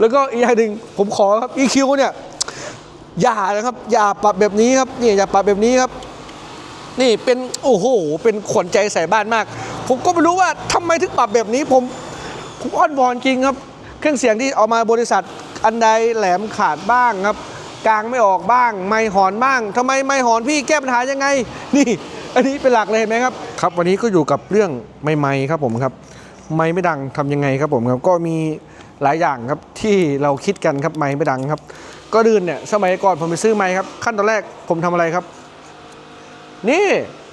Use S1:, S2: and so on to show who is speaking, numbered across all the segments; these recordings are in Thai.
S1: แล้วก็อีกอย่างหนึ่งผมขอครับ EQ เนี่ยอย่านะครับ อย่าปรับแบบนี้ครับนี่อย่าปรับแบบนี้ครับ นี่เป็นโอ้โห เป็นขวัญใจใส่บ้านมาก ผมก็ไม่รู้ว่าทำไมถึงปรับแบบนี้ ผมผมอ้อนวอนจริงครับ เครื่องเสียงที่เอามาบริษัทอันใดแหลมขาดบ้างครับ กลางไม่ออกบ้าง ไม่หอนบ้างทำไมไม่หอนพี่แก้ปัญหายังไง นี่ อันนี้เป็นหลักเลยเห็นไหมครับครับ วันนี้ก็อยู่กับเรื่องไม่ไม่ครับผมครับ ไม่ไม่ดังทำยังไงครับผมครับก็มี หลายอย่างครับที่เราคิดกันครับไม่ไม่ดังครับ ก็ดื่นเนี่ยสมัยก่อนผมไปซื้อไม้ครับ ขั้นตอนแรกผมทำอะไรครับ นี่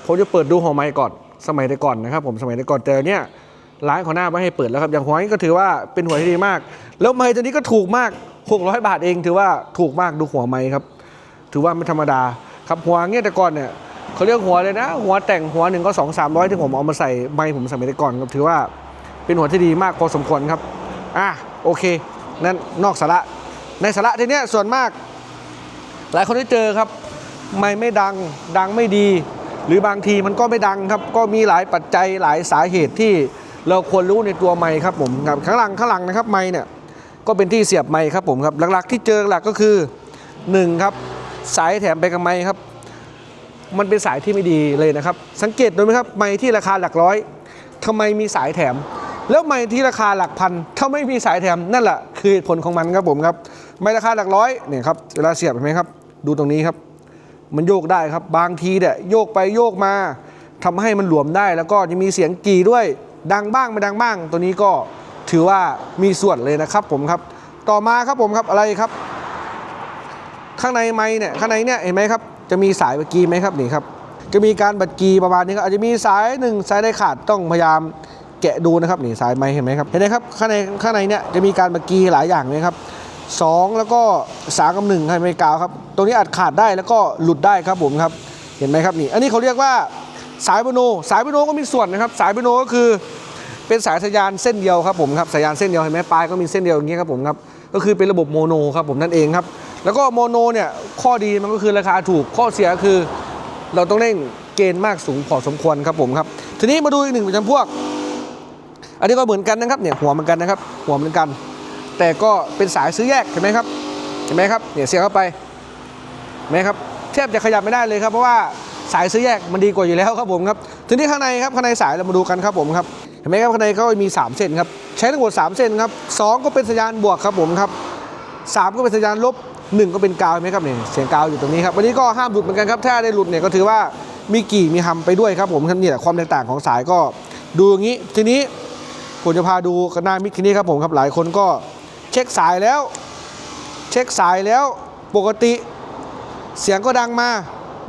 S1: ผมจะเปิดดูหัวไม้ก่อนสมัยแต่ก่อนนะครับ ผมสมัยแต่ก่อนแต่เนี่ยร้านขอหน้าไม่ให้เปิดแล้วครับ อย่างหัวนี้ก็ถือว่าเป็นหัวที่ดีมาก แล้วไม้ตัวนี้ก็ถูกมาก 600 บาทเองถือว่าถูกมากดูหัวไม้ครับ ถือว่าไม่ธรรมดาครับหัวเงี้ยแต่ก่อนเนี่ยเขาเรียกหัวเลยนะ หัวแต่งหัวหนึ่งก็2 3 0 0ที่ผมเอามาใส่ไม้ผมสมัยแต่ก่อนครับถือว่าเป็นหัวที่ดีมากพอสมควรครับ อะ โอเคนั่นนอกสาระในสาระทีเนี้ยส่วนมาก หลายคนที่เจอครับ ไม่ไม่ดังดังไม่ดี หรือบางทีมันก็ไม่ดังครับ ก็มีหลายปัจจัยหลายสาเหตุที่เราควรรู้ในตัวไม้ครับผมครับข้างหลังข้างหลังนะครับไม้เนี่ยก็เป็นที่เสียบไม้ครับผมครับหลักๆที่เจอหลักก็คือหนึ่งครับสายแถมไปกับไม้ครับ มันเป็นสายที่ไม่ดีเลยนะครับ สังเกตดูไหมครับไม้ที่ราคาหลักร้อยทำไมมีสายแถม แล้วไม้ที่ราคาหลักพันถ้าไม่มีสายแถมนั่นแหละคือเหตุผลของมันครับผมครับ ไม้ราคาหลักร้อยเนี่ยครับเวลาเสียบเห็นไหมครับ ดูตรงนี้ครับ มันโยกได้ครับบางทีเนี่ยโยกไปโยกมาทำให้มันหลวมได้ แล้วก็จะมีเสียงกี่ด้วย ดังบ้างไม่ดังบ้าง ตัวนี้ก็ถือว่ามีส่วนเลยนะครับผมครับ ต่อมาครับผมครับอะไรครับ ข้างในไม้เนี่ยข้างในเนี่ยเห็นไหมครับ จะมีสายบักกีไหมครับนี่ครับจะมีการบัดกีประมาณนี้ครับอาจจะมีสายหนึ่งสายได้ขาดต้องพยายาม แกะดูนะครับนี่สายไม้เห็นไหมครับเห็นไหมครับข้างในข้างในเนี่ยจะมีการบัดกีหลายอย่างเลยครับสองแล้วก็สามกับหนึ่งให้ไม่กาวครับตรงนี้อาจขาดได้แล้วก็หลุดได้ครับผมครับเห็นไหมครับนี่อันนี้เขาเรียกว่าสายโบโน สายโบโนก็มีส่วนนะครับ สายโบโนก็คือเป็นสายสัญญาณเส้นเดียวครับผมครับสัญญาณเส้นเดียวเห็นไหมปลายก็มีเส้นเดียวอย่างเงี้ยครับผมครับก็คือเป็นระบบโมโนครับผมนั่นเองครับแล้วก็โมโนเนี่ยข้อดีมันก็คือราคาถูกข้อเสียคือ เราต้องเร่งเกณฑ์มากสูงพอสมควรครับผมครับทีนี้มาดูอีกหนึ่งจำพวก อันนี้ก็เหมือนกันนะครับเนี่ยหัวเหมือนกันนะครับ หัวเหมือนกัน แต่ก็เป็นสายซื้อแยกเห็นไหมครับเห็นไหมครับเนี่ยเสียบเข้าไปเห็นไหมครับแทบจะขยับไม่ได้เลยครับเพราะว่าสายซื้อแยกมันดีกว่าอยู่แล้วครับผมครับทีนี้ข้างในครับข้างในสายเรามาดูกันครับผมครับเห็นไหมครับข้างในเขามี 3 เส้นครับใช้ทั้งหมด3เส้นครับสองก็เป็นสัญญาณบวกครับผมครับสามก็เป็นสัญญาณลบหนึ่งก็เป็นกาวเห็นไหมครับเนี่ยเสียงกาวอยู่ตรงนี้ครับวันนี้ก็ห้ามหลุดเหมือนกันครับถ้าได้หลุดเนี่ยก็ถือว่ามีกี่มีฮัมไปด้วยครับผมครับนี่แหละความแตกต่างของสายก็ดูอย่างนี้ทีนี้ ผมจะพาดูหน้ามิกทีนี้ครับผมครับหลายคนก็เช็คสายแล้ว เช็คสายแล้วปกติเสียงก็ดังมา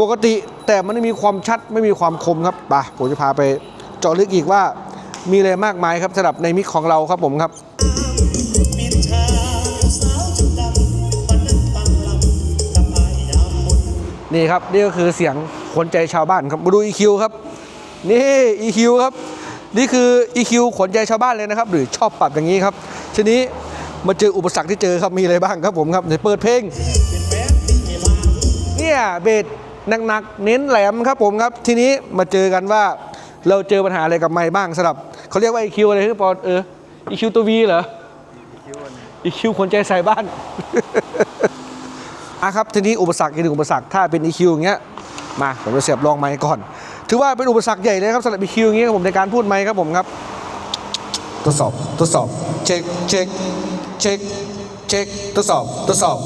S1: ปกติแต่มันไม่มีความชัดไม่มีความคมครับไปผมจะพาไปเจาะลึกอีกว่ามีอะไรมากมายครับสำหรับในมิกของเราครับผมครับนี่ครับนี่ก็คือเสียงขนใจชาวบ้านครับมาดู EQ ครับนี่ EQ ครับ นี่คือ EQ ขนใจชาวบ้านเลยนะครับ หรือชอบปรับอย่างนี้ครับ ทีนี้มาเจออุปสรรคที่เจอครับมีอะไรบ้างครับผมครับเดี๋ยวเปิดเพลง
S2: เป็นแฟนที่ให้ลา
S1: เนี่ยเบสหนักๆเน้นแหลมครับผมครับ ทีนี้มาเจอกันว่าเราเจอปัญหาอะไรกับไม้บ้างสำหรับเขาเรียกว่า EQ อะไรที่ปอนเออ EQ ตัว V เหรอ EQ คนใจใส่บ้านอะครับทีนี้อุปสรรคอีกหนึ่งอุปสรรคถ้าเป็น EQ อย่างเงี้ยมาผมจะเสียบลองไมค์ก่อน ถือว่าเป็นอุปสรรคใหญ่เลยครับสำหรับ EQ อย่างเงี้ยครับผมในการพูดไมค์ครับผมครับ ทดสอบทดสอบเช็คเช็คเช็คเช็คทดสอบทดสอบ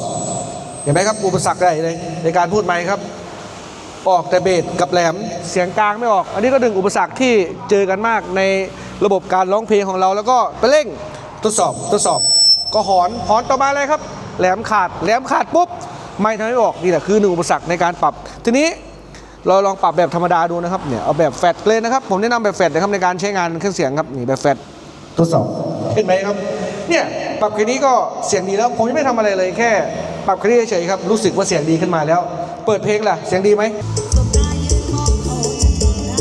S1: เห็นไหมครับอุปสรรคใหญ่เลยในการพูดไมค์ครับ ออกแต่เบสกับแหลมเสียงกลางไม่ออก อันนี้ก็หนึ่งอุปสรรคที่เจอกันมากในระบบการร้องเพลงของเราแล้วก็ไปเร่งทดสอบทดสอบก็หอนหอนต่อมาเลยครับ แหลมขาดแหลมขาดปุ๊บไม่ทำให้ออกนี่แหละคือหนึ่งอุปสรรคในการปรับ ทีนี้ เราลองปรับแบบธรรมดาดูนะครับเนี่ยเอาแบบแฟดเลยนะครับ ผมแนะนำแบบแฟดนะครับในการใช้งานเครื่องเสียงครับนี่แบบแฟดทดสอบเห็นไหมครับเนี่ยปรับแค่นี้ก็เสียงดีแล้วผมยังไม่ทำอะไรเลยแค่ ปรับแค่นี้เฉยๆครับรู้สึกว่าเสียงดีขึ้นมาแล้ว เปิดเพลงล่ะเสียงดีไหม
S3: สบตายืนมองเขาฉันก็ได้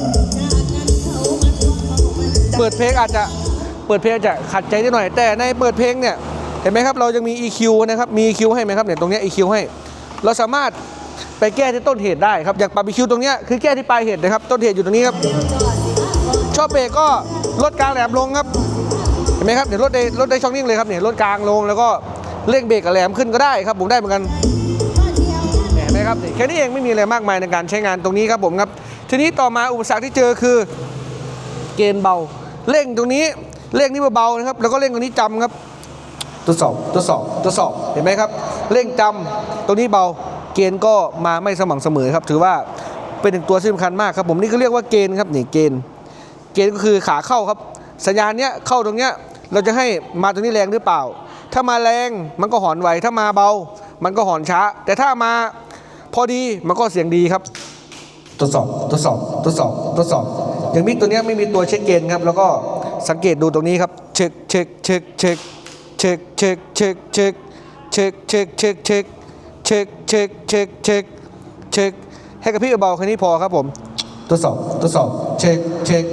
S3: เอาจากนั้นเขามาทำเขามัน
S1: เปิดเพลงอาจจะเปิดเพลงอาจจะขัดใจนิดหน่อย แต่ในเปิดเพลงเนี่ยเห็นไหมครับเรายังมี EQ นะครับมี EQ ให้ไหมครับเนี่ยตรงเนี้ย EQ ให้ เราสามารถ ไปแก้ที่ต้นเหตุได้ครับ อย่างปรับ EQ ตรงเนี้ยคือแก้ที่ปลายเหตุนะครับ ต้นเหตุอยู่ตรงนี้ครับ ชอบเบรกก็ลดกลางแหลมลงครับ เห็นไหมครับเนี่ยรถได้รถได้ช่องนิ่งเลยครับเนี่ยรถกลางลงแล้วก็เร่งเบรกกับแหลมขึ้นก็ได้ครับผมได้เหมือนกัน
S3: เห็
S1: นไหมครับแค่นี้เองไม่มีอะไรมากมายในการใช้งานตรงนี้ครับผมครับ ทีนี้ต่อมาอุปสรรคที่เจอคือเกณฑ์เบา เร่งตรงนี้เร่งนี่เบาๆนะครับ แล้วก็เร่งตรงนี้จำครับทดสอบทดสอบทดสอบเห็นไหมครับ เร่งจำตรงนี้เบา เกณฑ์ก็มาไม่สม่ำเสมอครับ ถือว่าเป็นหนึ่งตัวที่สำคัญมากครับ ผมนี่ก็เรียกว่าเกณฑ์ครับนี่เกณฑ์ เกณฑ์ก็คือขาเข้าครับ สัญญาณเนี้ยเข้าตรงเนี้ยเราจะให้มาตรงนี้แรงหรือเปล่า ถ้ามาแรงมันก็หอนไวถ้ามาเบา มันก็หอนช้า แต่ถ้ามาพอดีมันก็เสียงดีครับทดสอบทดสอบทดสอบทดสอบ อย่างมิกตัวเนี้ยไม่มีตัวเช็คเกณฑ์ครับ แล้วก็สังเกตดูตรงนี้ครับ เช็คเช็คเช็คเช็คเช็คเช็คเช็คเช็คเช็คเช็คเช็ค เช็คเช็คเช็คเช็คเช็คเช็คให้กับพี่เบาๆแค่นี้พอครับผมทดสอบทดสอบเช็คเช็ค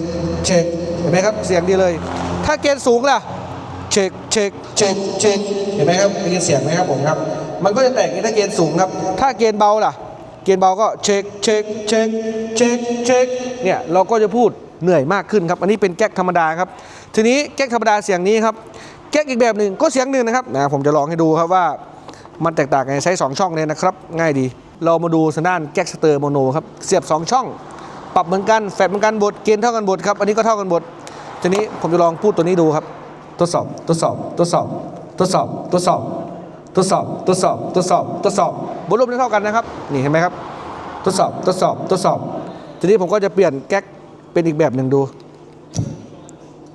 S1: เช็คเห็นไหมครับเสียงดีเลย ถ้าเกณฑ์สูงล่ะเช็คเช็คเช็คเช็คเห็นไหมครับได้ยินเสียงไหมครับผมครับ มันก็จะแตกอย่างนี้ถ้าเกณฑ์สูงครับ ถ้าเกณฑ์เบาล่ะ เกณฑ์เบาก็เช็คเช็คเช็คเช็คเช็คเนี่ยเราก็จะพูดเหนื่อยมากขึ้นครับ อันนี้เป็นแก๊กธรรมดาครับ ทีนี้แก๊กธรรมดาเสียงนี้ครับแก๊กอีกแบบหนึ่งก็เสียงหนึ่งนะครับนะผมจะลองให้ดูครับว่า มันแตกต่างกันใช้ 2 ช่องเลยนะครับ ง่ายดี เรามาดูสนด้านแก๊กสเตอร์โมโนครับ เสียบ 2 ช่อง ปรับเหมือนกันแฟดเหมือนกันบทเกณฑ์เท่ากันบทครับ อันนี้ก็เท่ากันบททีนี้ผมจะลองพูดตัวนี้ดูครับ ทดสอบ ทดสอบ ทดสอบ ทดสอบ ทดสอบ ทดสอบ ทดสอบ ทดสอบ ทดสอบบทลมเท่ากันนะครับ นี่เห็นไหมครับ ทดสอบ ทดสอบ ทดสอบ ทีนี้ผมก็จะเปลี่ยนแก๊กเป็นอีกแบบหนึ่งดู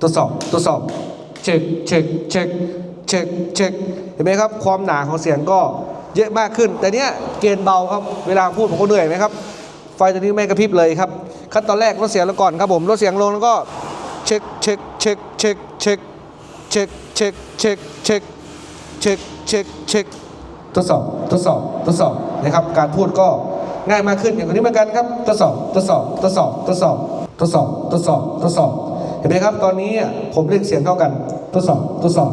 S1: ทดสอบ ทดสอบ เช็ค เช็ค เช็ค เช็คเช็คเห็นไหมครับ ความหนาของเสียงก็เยอะมากขึ้น แต่เนี้ยเกณฑ์เบาครับ เวลาพูดผมก็เหนื่อยไหมครับ ไฟตัวนี้ไม่กระพริบเลยครับ ขั้นตอนแรกลดเสียงแล้วก่อนครับผมลดเสียงลงแล้วก็เช็คเช็คเช็คเช็คเช็คเช็คเช็คเช็คเช็คเช็คเช็คเช็คทดสอบทดสอบทดสอบนะครับ การพูดก็ง่ายมากขึ้นอย่างนี้เหมือนกันครับทดสอบทดสอบทดสอบทดสอบทดสอบทดสอบทดสอบ เห็นไหมครับ ตอนนี้ผมเรียกเสียงเท่ากันทดสอบทดสอบ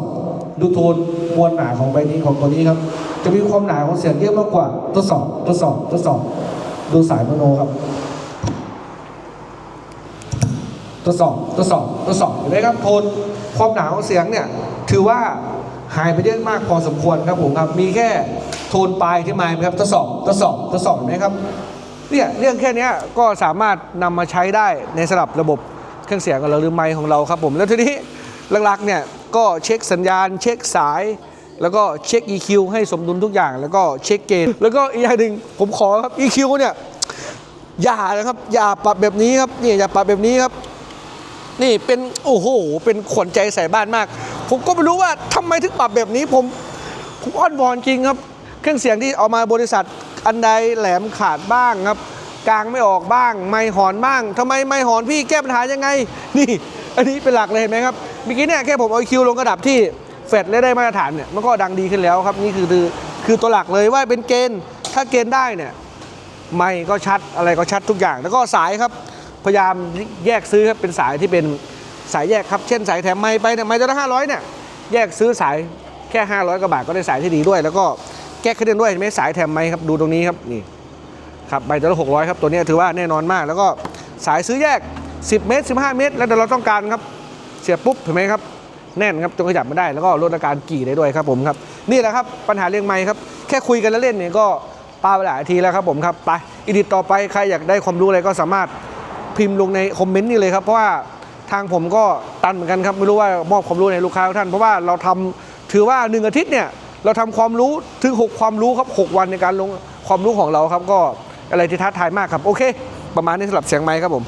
S1: ดูโทนมวลหนาของใบนี้ของตัวนี้ครับ จะมีความหนาของเสียงเยอะมากกว่าทดสอบทดสอบทดสอบดูสายโมโนครับทดสอบทดสอบทดสอบเห็นไหมครับโทนความหนาของเสียงเนี่ยถือว่าหายไปเยอะมากพอสมควรครับผมครับ มีแค่โทนปลายที่มาครับทดสอบทดสอบทดสอบเห็นไหมครับเนี่ยเรื่องแค่นี้ก็สามารถนำมาใช้ได้ในสำหรับระบบเครื่องเสียงของเราหรือไมค์ของเราครับผมแล้วทีนี้หลักๆเนี่ย ก็เช็คสัญญาณ เช็คสาย แล้วก็เช็ค EQ ให้สมดุลทุกอย่าง แล้วก็เช็คเกณฑ์แล้วก็อีกอย่างหนึ่งผมขอครับ EQ เนี่ยอย่านะครับ อย่าปรับแบบนี้ครับนี่อย่าปรับแบบนี้ครับ นี่เป็นโอ้โห เป็นขวัญใจใส่บ้านมาก ผมก็ไม่รู้ว่าทำไมถึงปรับแบบนี้ผมผมอ้อนวอนจริงครับ เครื่องเสียงที่เอามาบริษัทอันใดแหลมขาดบ้างครับกลางไม่ออกบ้าง ไม่หอนบ้างทำไมไม่หอนพี่แก้ปัญหายังไง นี่ อันนี้เป็นหลักเลยเห็นไหมครับ เมื่อกี้เนี่ยแค่ผมเอาคิวลงกระดับที่เฟดและได้มาตรฐานเนี่ยมันก็ดังดีขึ้นแล้วครับ นี่คือคือคือตัวหลักเลยว่าเป็นเกณฑ์ถ้าเกณฑ์ได้เนี่ยไม่ก็ชัดอะไรก็ชัดทุกอย่าง แล้วก็สายครับ พยายามแยกซื้อครับเป็นสายที่เป็นสายแยกครับ เช่นสายแถมไม้ไปเนี่ยไม้ตัวละห้าร้อยเนี่ยแยกซื้อสายแค่ 500กว่าบาทก็ได้สายที่ดีด้วย แล้วก็แก้ขึ้นด้วยเห็นไหมสายแถมไม้ครับดูตรงนี้ครับนี่ครับใบตัวละหกร้อยครับตัวนี้ถือว่าแน่นอนมาก แล้วก็สายซื้อแยก 10 เมตร 15 เมตร แล้วแต่เราต้องการครับ เสียบปุ๊บเห็นไหมครับแน่นครับจนขยับไม่ได้แล้วก็ลดอาการกี่ได้ด้วยครับผมครับนี่แหละครับปัญหาเรื่องไม้ครับแค่คุยกันแล้วเล่นเนี่ยก็ปาไปหลายทีแล้วครับผมครับไปอีดิตต่อไปใครอยากได้ความรู้อะไรก็สามารถพิมพ์ลงในคอมเมนต์นี่เลยครับเพราะว่าทางผมก็ตันเหมือนกันครับไม่รู้ว่ามอบความรู้ในลูกค้าท่านเพราะว่าเราทำถือว่าหนึ่งอาทิตย์เนี่ยเราทำความรู้ถึง 6 ความรู้ครับ 6 วันในการลงความรู้ของเราครับก็อะไรที่ท้าทายมากครับ โอเค ประมาณนี้สำหรับเสียงไม้ครับผม